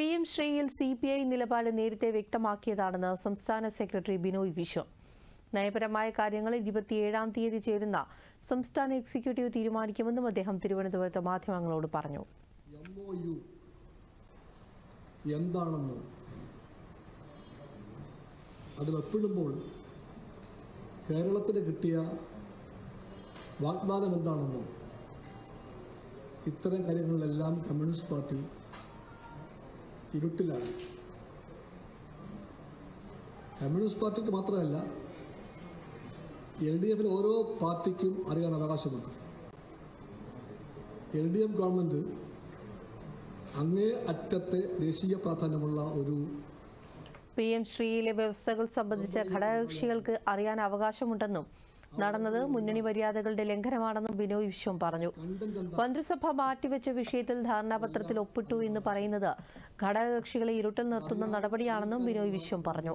P M ശ്രീയിൽ C P I നിലപാട് നേരത്തെ വ്യക്തമാക്കിയതാണെന്ന് സംസ്ഥാന സെക്രട്ടറി ബിനോയ് വിശ്വം. നയപരമായ കാര്യങ്ങൾ ഇരുപത്തിയേഴാം തീയതി ചേരുന്ന സംസ്ഥാന എക്സിക്യൂട്ടീവ് തീരുമാനിക്കുമെന്നും അദ്ദേഹം തിരുവനന്തപുരത്ത് മാധ്യമങ്ങളോട് പറഞ്ഞു. എന്താണെന്നോ അത് ഒപ്പിടുമ്പോൾ കേരളത്തിന് കിട്ടിയ വാഗ്ദാനം എന്താണെന്നോ ഇത്തരം കാര്യങ്ങളിലെല്ലാം കമ്മ്യൂണിസ്റ്റ് പാർട്ടി ഇരുട്ടിലാണ്. കമ്മ്യൂണിസ്റ്റ് പാർട്ടിക്ക് മാത്രമല്ല എൽ ഡി എഫിൽ ഓരോ പാർട്ടിക്കും അറിയാൻ അവകാശമുണ്ട്. എൽ ഡി എഫ് ഗവൺമെന്റ് അങ്ങേ അറ്റത്തെ ദേശീയ പ്രാധാന്യമുള്ള ഒരു പി എം ശ്രീയിലെ വ്യവസ്ഥകൾ സംബന്ധിച്ച് ഘടകകക്ഷികൾക്ക് അറിയാൻ അവകാശമുണ്ടെന്നും നടന്നത് മുന്നണി മര്യാദകളുടെ ലംഘനമാണെന്നും ബിനോയ് വിശ്വം പറഞ്ഞു. മന്ത്രിസഭ മാറ്റിവെച്ച വിഷയത്തിൽ ധാരണാപത്രത്തിൽ ഒപ്പിട്ടു എന്ന് പറയുന്നത് ഘടകകക്ഷികളെ ഇരുട്ടിൽ നിർത്തുന്ന നടപടിയാണെന്നും ബിനോയ് വിശ്വം പറഞ്ഞു.